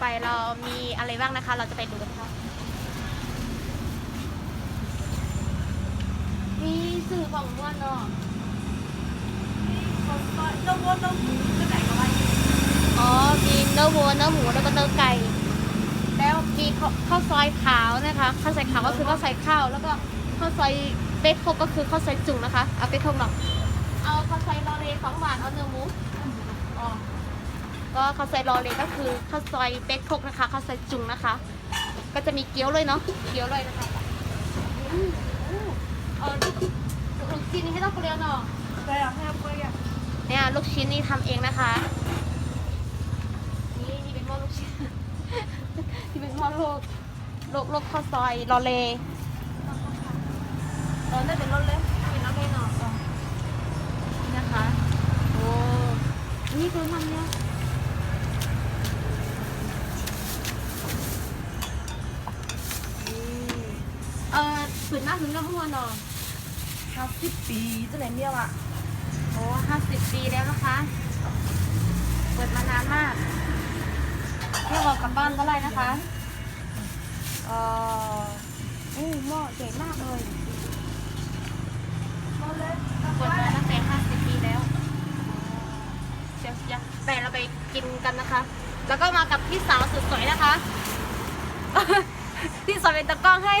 ไปเรามีอะไรบ้างนะคะ เราจะไปดูกันค่ะ มีสื่อของม้วนเนาะน้องวัวน้องหมูจะไหนก็ไว้อ๋อ มีเนื้อวัวเนื้อหมูแล้วก็เนื้อไก่ แล้วมีข้าวข้าวซอยขาวนะคะข้าวซอยขาวก็คือข้าวซอยข้าว แล้วก็ข้าวซอยเป๊กโคกก็คือข้าวซอยจุ่งนะคะ เอาเป๊กโคกหรอกเอาข้าวซอยลอเรสองบาท เอาเนื้อหมูอ๋อ ก็ข้าวซอยลอเรก็คือข้าวซอยเป๊กโคกนะคะข้าวซอยจุ่งนะคะ ก็จะมีเกี๊ยวเลยเนาะเกี๊ยวเลยนะคะอืมอู้เออลูกชิ้นนี้ไม่ต้องเปรี้ยวเนาะไปอะให้ไปอะเนี่ยลูกชิ้นนี่ทำเองนะคะ นี่นี่เป็นหม้อลูกชิ้นนี่เป็นหม้อลูกลูกลูกข้าวซอยรอเลตอนได้เป็นรถเลยเป็นน้ำให้หน่อยนี่นะคะโอ้นี่คือทำเนี่ยนี่เออฝืนหน้าถึงน้ำหัวหน่อยห้าสิบปีจะไหนเนี่ยอะโอ้ห้าสิบปีแล้วนะคะ เปิดมานานมากเที่ยวกลับบ้านก็ได้นะคะ เอ่ออู้หม้อใหญ่มากเลยรถเลยเปิดมาตั้งแต่ห้าสิบปีแล้วเชียวเชียวแต่เราไปกินกันนะคะ แล้วก็มากับพี่สาวสุดสวยนะคะ พี่สาวเป็นตะกล้องให้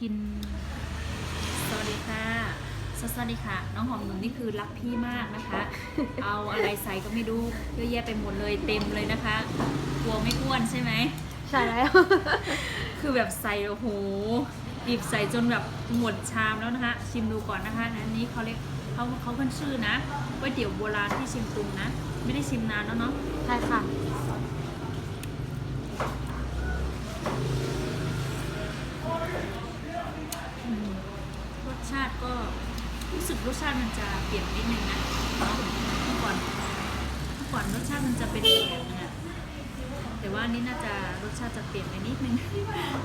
กิน สวัสดีค่ะ สวัสดีค่ะ น้องหอมหนุ่มนี่คือรักพี่มากนะคะ เอาอะไรใส่ก็ไม่รู้เยอะแยะไปหมดเลยเต็มเลยนะคะ กลัวไม่อ้วนใช่ไหม ใช่แล้ว คือแบบใส่โอ้โหบีบใส่จนแบบหมดชามแล้วนะคะ ชิมดูก่อนนะคะอันนี้เขาเรียกเขาเขาขึ้นชื่อนะก๋วยเตี๋ยวโบราณที่เชิมตุงนะ ไม่ได้ชิมนานแล้วเนาะ ใช่ค่ะ อืมรสชาติ ก็รู้สึกรสชาติมันจะเปลี่ยนนิดนึงนะเนาะเมื่อก่อนเมื่อก่อนรสชาติมันจะเป็นแบบนะแต่ว่านี่น่าจะรสชาติจะเปลี่ยนไปนิดนึง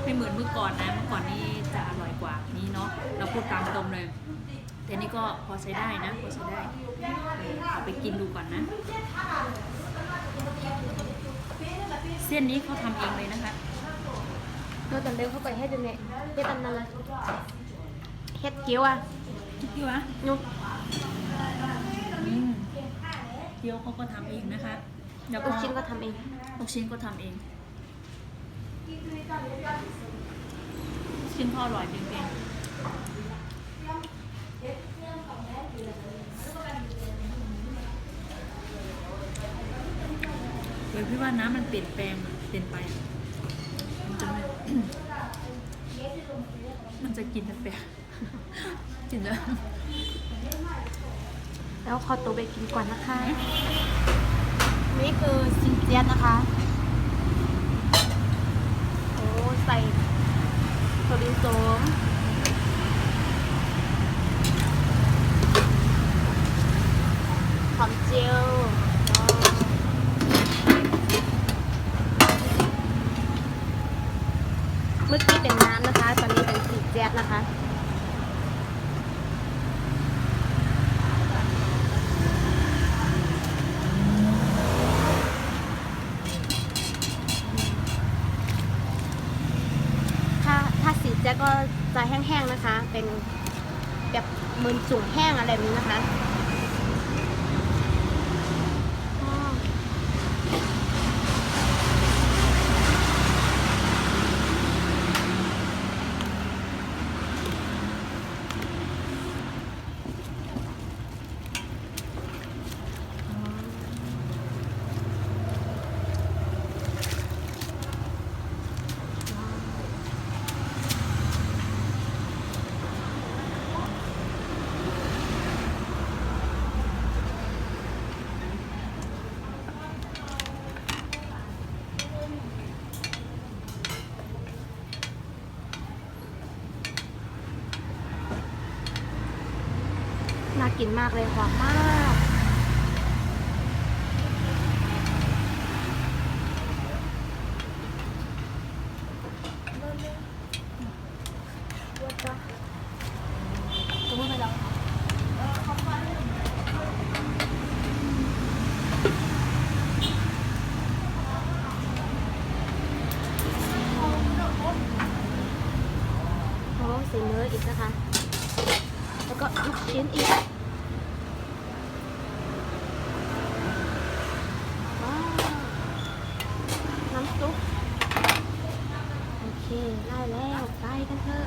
ไม่เหมือนเมื่อก่อนนะเมื่อก่อนนี่จะอร่อยกว่านี้เนาะเราพูดตามตรงเลยแต่นี่ก็พอใช้ได้นะพอใช้ได้เอาไปกินดูก่อนนะ เส้นนี้เขาทำเองเลยนะคะเราจะเร็วเข้าไปให้ดูเนี่ยเฮ็ดอันนั้นละ เฮ็ดเกี๊ยวอะคิดดีวะนุ๊กอืมเกี๊ยวเขาก็ทำเองนะคะแล้วลูก็กชิ้นก็ทำเองลูกชิ้นก็ทำเองลูกชิ้นเขาอร่อยจริงๆเดี๋ยวพี่ว่าน้ำมันเปลี่ยนแปลงเปลี่ยนไปมันจะไม่ มันจะกินแปลกๆกินแล้วแล้วขอตัวไปกินก่อนนะคะ นี่คือซินเจียนนะคะ โอ้ใส่โซดิโซมหอมเจียวอ๋อเมื่อกี้เป็นน้ำนะคะ ตอนนี้เป็นซีเจียนนะคะ ถ้าถ้าสีเจ๊ ก็จะแห้งๆนะคะ เป็นแบบมือนจุ่มแห้งอะไรแบบนี้นะคะอ๋อน่า กินมากเลยหอมมากสมมติไปแล้วเออเขามาโอ้สีเนื้ออีกนะคะ แล้วก็ลูกชิ้นอีก ว้าว น้ำซุป โอเค ได้แล้วไปกันเถอะ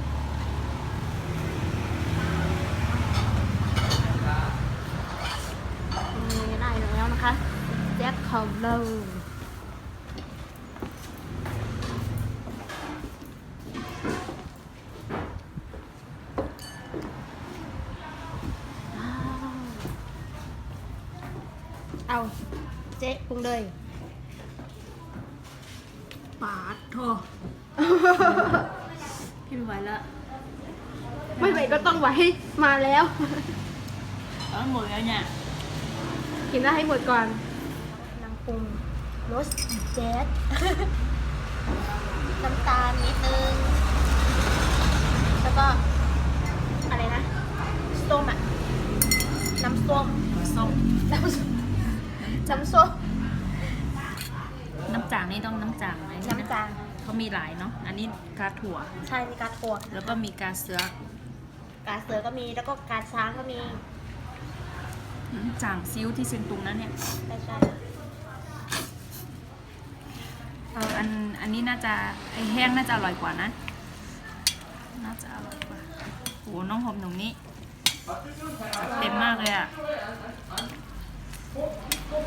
นี่ได้แล้วนะคะแจ็คของเราว้าว เอาเจ๊ปรุงเลยปาดโทพี่ไม่ไหวแล้วไม่ไหวก็ต้องไหวมาแล้วเอาหมดแล้วเนี่ยกินได้ให้หมดก่อนน้ำปรุงรสเจ็ดน้ำตาลนิดนึง แล้วก็ อะไรนะ ส้มอะ น้ำส้มส้มน้ำส้ม น้ำส้มน้ำจางนี่ต้องน้ำจางไหมน้ำจางเขามีหลายเนาะ อันนี้กาถั่ว ใช่มีการถั่วแล้วก็มีกาเสือกาเสือก็มีแล้วก็กาช้างก็มีน้ำจางซิ้วที่เชียงตุงนั้นเนี่ยใช่ใช่เอออันอันนี้น่าจะไอแห้งน่าจะอร่อยกว่านะ น่าจะอร่อยกว่าโหน้องหอมหนุ่มนี่จัดเต็มมากเลยอะ ว้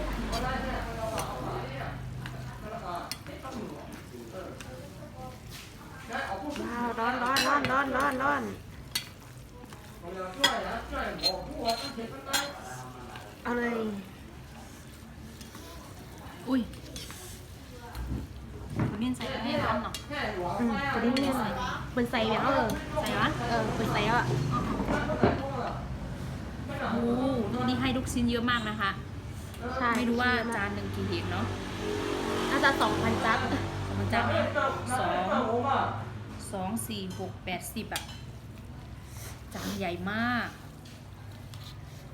าวร้อนร้อนร้อนร้อนร้อนร้อนเอาเลยอุ้ยคุณนิ่นใส่ให้ร้อนเนาะอืมตัวนี้เนี่ยเป็นใส่แบบเออใส่ร้อนเออเป็นใส่แล้วอะโอ้โหนี่ให้ลูกชิ้นเยอะมากนะคะ ใช่ไม่รู้ว่าจานหนึ่งกี่หีบเนาะน่าจะสองพันจัดมันจานนะสองสองสี่หกแปดสิบอะจานใหญ่มาก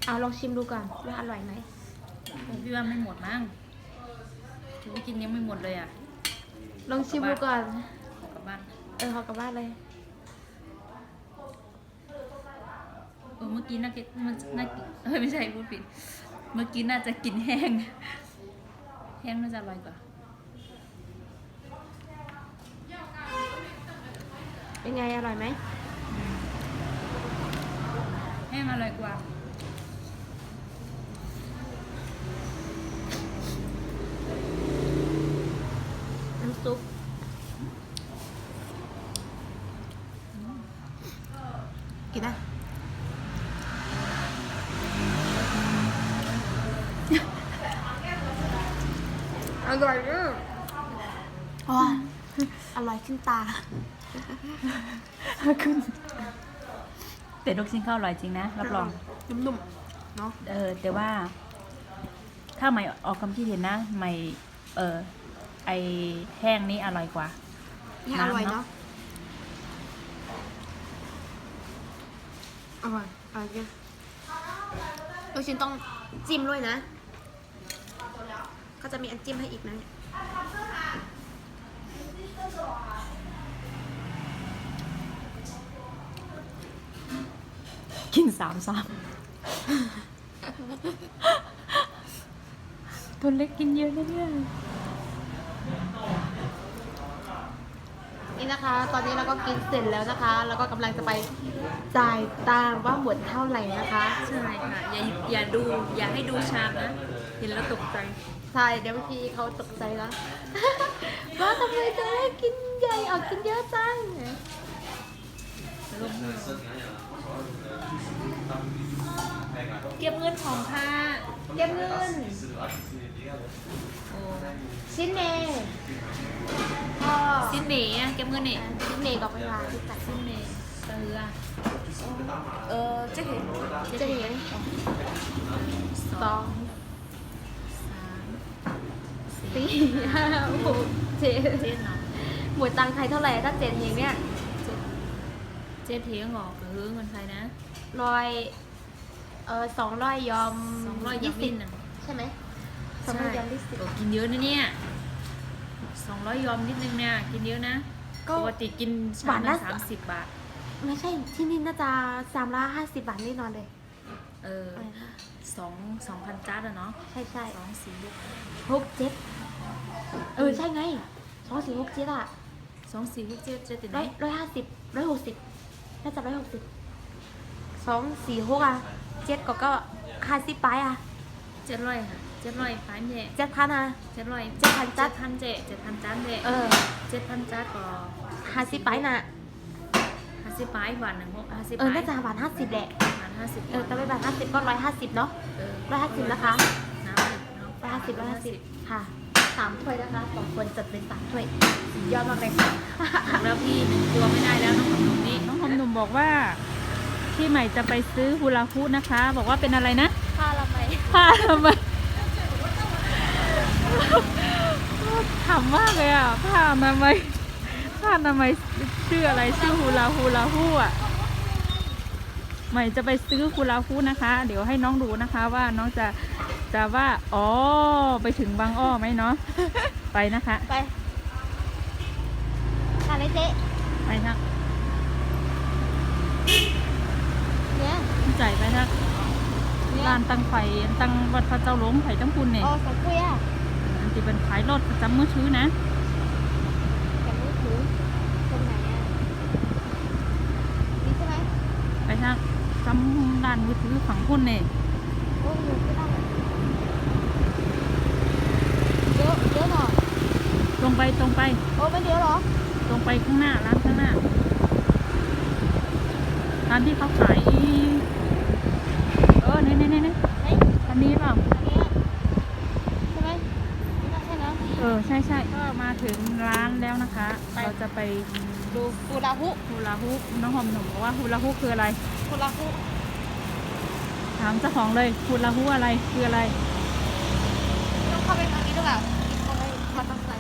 เอาลองชิมดูก่อนว่าอร่อยไหมพี่ว่าไม่หมดมั้งถือว่ากินยังไม่หมดเลยอะลองชิมดูก่อนเอากลับบ้านเออขอกลับบ้านเลยเออเมื่อกี้น่ากินมันน่ากินเอ้ยไม่ใช่พูดผิด เมื่อกี้น่าจะกินแห้ง แห้งน่าจะอร่อยกว่า เป็นไงอร่อยไหม แห้งอร่อยกว่า น้ำซุปกินได้อร่อยมาก อ๋ออร่อยขึ้นตา ขึ้นแต่ลูกชิ้นข้าวอร่อยจริงนะ รับรอง นุ่มๆ เนาะเออแต่ว่า ถ้าใหม่ออกความคิดเห็นนะใหม่เออไอแห้งนี้อร่อยกว่านี่อร่อยน้ำเนเนาะอะอร่อยอร่อยจริงลูกชิ้นต้องจิ้มด้วยนะ ก็จะมีอันจิ้มให้อีกนะเนี่ย กินสามสามตัวเล็กกินเยอะนะเนี่ยนี่นะคะ ตอนนี้เราก็กินเสร็จแล้วนะคะ แล้วก็กำลังจะไปจ่ายตังค์ว่าหมดเท่าไหร่นะคะ ใช่ค่ะ อย่าอย่าดู อย่าให้ดูชามนะ เห็นแล้วตกใจ ใช่ เดี๋ยวพี่เขาตกใจแล้ว ว่าทำไมจะให้กินใหญ่เอากินเยอะจัง เก็บเงินของค่ะเก็บเงินโอ้ชิ้นเมย์ก็สิ้นเมย์อะเก็บเงินนี่ชิ้นเมย์กับเวลาที่จ่ายสิ้นเมย์เอออะเออจะเห็นจะเห็นสสอองงสามสี่สี่ห้าหกเจ็ดเจ็ดเนาะหมดตังค์ไทยเท่าไหร่ถ้าเจ็ดอย่างเนี้ยเจ็ดเทียงออกกับ เฮือเงินไทยนะร้อยเออสองร้อยยอมสองร้อยยยี่อมสินิบดหนึ่งใช่ไหมสองร้อยยอมยี่สิบโอ้กินเยอะนะเนี่ยสองร้อยยอมนิดนึงเนี่ยกินเยอะนะก็ปกติกินชาหวามนละละสามสิบบาท ไม่ใช่ที่นี่น่าจะสามร้อยห้าสิบบาทแน่นอนเลย เออสองสองพันจานอะเนาะใช่ใช่สองสี่หกหกเจ็ดเออใช่ไงสองสี่หกเจ็ดอะสองสี่หกเจ็ดเจ็ดติดไหนร้อยร้อยห้าสิบร้อยหกสิบ น่าจะร้อยหกสิบสองสี่หกอะเจ็ดก็ก็ห้าสิบไปอะเจ็ดร้อยค่ะเจ็ดร้อยพันเย่เจ็ดพันอะเจ็ดร้อยเจ็ดพันจัดพันเจเจ็ดพันจานเจเออเจ็ดพันจานก็ห้าสิบไปน่ะห้าสิบปลายบาทหนึ่งหกห้าสิบเออน่าจะบาทห้าสิบแหละบาทห้าสิบเออแต่ไม่บาทห้าสิบก็ร้อยห้าสิบเนาะเออร้อยห้าสิบนะคะน้ำหนึ่งเนาะร้อยห้าสิบร้อยห้าสิบค่ะสามถ้วยนะคะสองคนจัดเป็นสามถ้วยสุดยอดมากเลยค่ะแล้วพี่หนึ่งตัวไม่ได้แล้วน้องของหนุ่มนี่ น้องหอมหนุ่มบอกว่าที่ใหม่จะไปซื้อฮูลาฮูปนะคะ บอกว่าเป็นอะไรนะผ้าละไหมผ้าทำไมยขำมากเลยอะผ้าทำไมยผ้าทำไมยชื่ออะไรชื่อฮูลาฮูลาฮูอะใหม่จะไปซื้อฮูลาฮูปนะคะ เดี๋ยวให้น้องดูนะคะว่าน้องจะจะว่าอ๋อไปถึงบางอ้อไหมเนาะไปนะคะ ไปทานเลยเจ๊ไปนะ เนี่ยจ่ายไปนะเนี่ยร้านตั้งไฟตั้งวัดพระเจ้าหลวงไผ่ตั้งคุณเนี่ยโอ้สองถ้วยอะอันที่เป็นขายรถประจำมือถือนะแต่ไม่ถือตรงไหนอะซ้ำร้านมือถือฝั่งพุ่นเนี่ยโอ้ยอยู่ที่นั่นเยอะเยอะหน่อยตรงไปตรงไปโอ้ไม่เยอะเหรอ ตรงไปข้างหน้าร้านข้างหน้าร้านที่เขาขายเออเนี่ยเนี่ยเนี่ย ไหน อันนี้เปล่า อันเนี้ยใช่ไหมไม่น่าใช่นะ เออใช่ใช่ก็มา ถึงร้านแล้วนะคะ ไป เราจะไปดูฟูลาฮุฮูลาฮูปน้องหอมหนุ่มบอกว่าฮูลาฮูปคืออะไรฟูลาฮุถามเจ้าของเลยฮูลาฮูปอะไรคืออะไร ต้องเข้าไปทางนี้ด้วยเปล่าเข้าไปมาตั้งใจ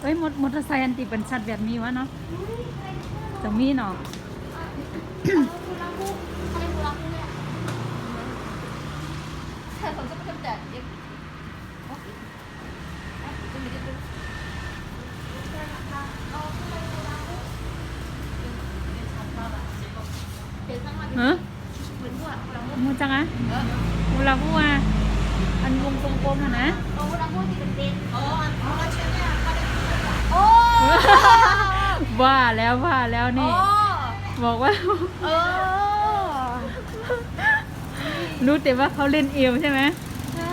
เอ้ยมดมอเตอร์ไซค์อันติเป็นชัดแบบนี้วะเนาะจะมีเนาะฟูลาฮุเข้าไปฟูลาฮุเนี่ยแต่ผมจะไปทำแต่ยังโอเคอะจะมีจะดูเดี๋ยวตั้งมา เฮ้ย เหมือนพวกฟูลาฮุ มูจังอะ เออ ฮู ลาฮูปอะอันวงกลมๆอะนะโอ้เราพูดที่เป็นเด็กโอ้โอ้ว่าแล้วว่าแล้วนี่ บอกว่า เออรู้แต่ว่าเขาเล่นเอวใช่ไหมใช่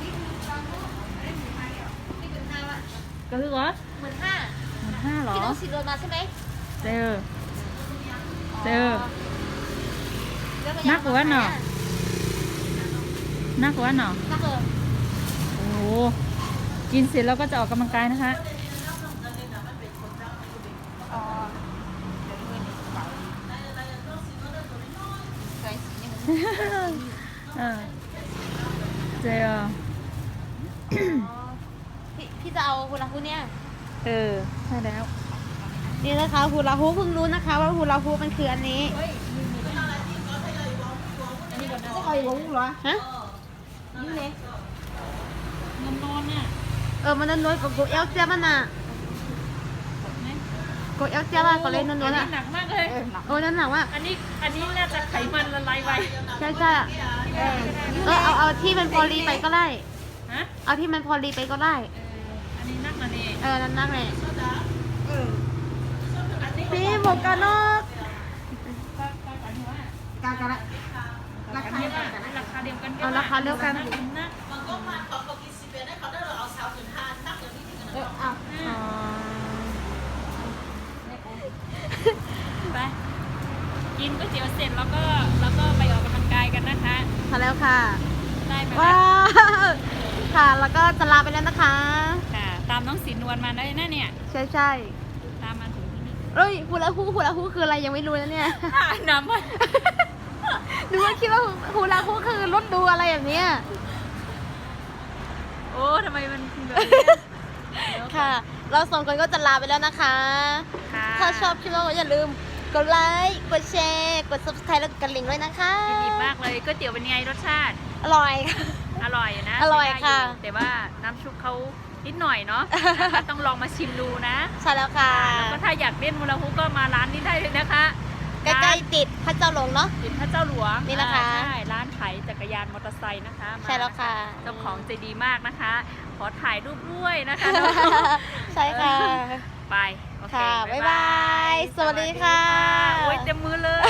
นี่คือเราพูดนี่เป็นห้าว่ะก็คือว่าเหมือนห้าหมื่นห้าเหรอที่น้องสิโดนมาใช่ไหมเจอเจอแล้วนักกว่าเนาะ น่ากลัวเนาะนักเออโอ้โหกินเสร็จแล้วก็จะออกกำลังกายนะคะอ๋อเดี๋ยวเงินในกระเป๋าใส่สีเนี่ยเออเจออ๋อพี่พี่จะเอาฮูลาฮูปเนี่ย เออ ใช่แล้ว นี่นะคะฮูลาฮูปเพิ่งรู้นะคะว่าฮูลาฮูปมันคืออันนี้จะเอาอีกวงเหรอฮะ นี่เลยนอนนอนเนี่ยเออมันน้อยๆกว่ากูเอลเจียมันน่ะกูเอลเจียมันก็เลยน้อยๆอัอะหนักมากเลย โอ้นั่นหนักว่ะอันนี้ อันนี้น่าจะไขมันละลายไวใช่ใช่เออเออเอาเอาที่มันพอดีไปก็ได้ ฮะเอาที่มันพอดีไปก็ได้ เอออันนี้นักนะนี่เออนั่นนั่งเลยพี่หมวกกันน็อกกากะละ ราคาเดียวกันราคาเดียวกันเอาราคาเดียวกันนะนะเออเอาอ๋อไปกินก๋วยเตี๋ยวเสร็จแล้วก็แล้วก็ไปออกกำลังกายกันนะคะมาแล้วค่ะได้ไหมว้าคะวค่ะแล้วก็จะลาไปแล้วนะคะค่ะตามน้องสีนวลมาได้นะเนี่ยใช่ใช่ตามมาถึงที่นี่เอ้ยฮูลาฮูปฮูลาฮูปคืออะไรยังไม่รู้นะเนี่ยอ่าน้ำมัน ดูว่าคิดว่าฮูลาฮูปคือรถดูอะไรแบบเนี้ยโอ้ทำไมมันแบบนี้อะค่ะ เราสองคนก็จะลาไปแล้วนะคะ ค่ะถ้าชอบคลิปเราก็อย่าลืมกดไลค์กดแชร์กด subscribe แล้วกดกระลิ่งด้วยนะคะกินดีมากเลยก๋วยเตี๋ยวเป็นไงรสชาติ อร่อยค่ะ อร่อยอยู่นะอร่อยใช้ได้ค่ะ แต่ว่าน้ำชุบเขานิดหน่อยเนาะนะคะต้องลองมาชิมดูนะ ใช่แล้วค่ะ แล้วก็ถ้าอยากเล่นมูลาฮูปก็มาร้านนี้ได้เลยนะคะ ใกล้ๆติดพระเจ้าหลงเนาะ ติดพระเจ้าหลวงนี่นะคะอ่าใช่ร้านขายจักรยานมอเตอร์ไซค์นะคะมาใช่แล้วค่ะ เจ้าของใจดีมากนะคะ ขอถ่ายรูปด้วยนะคะ ใช่ค่ะ ไปโอเคค่ะบ๊ายบายสวัสดีค่ะ โอ้ยเต็มมือเลย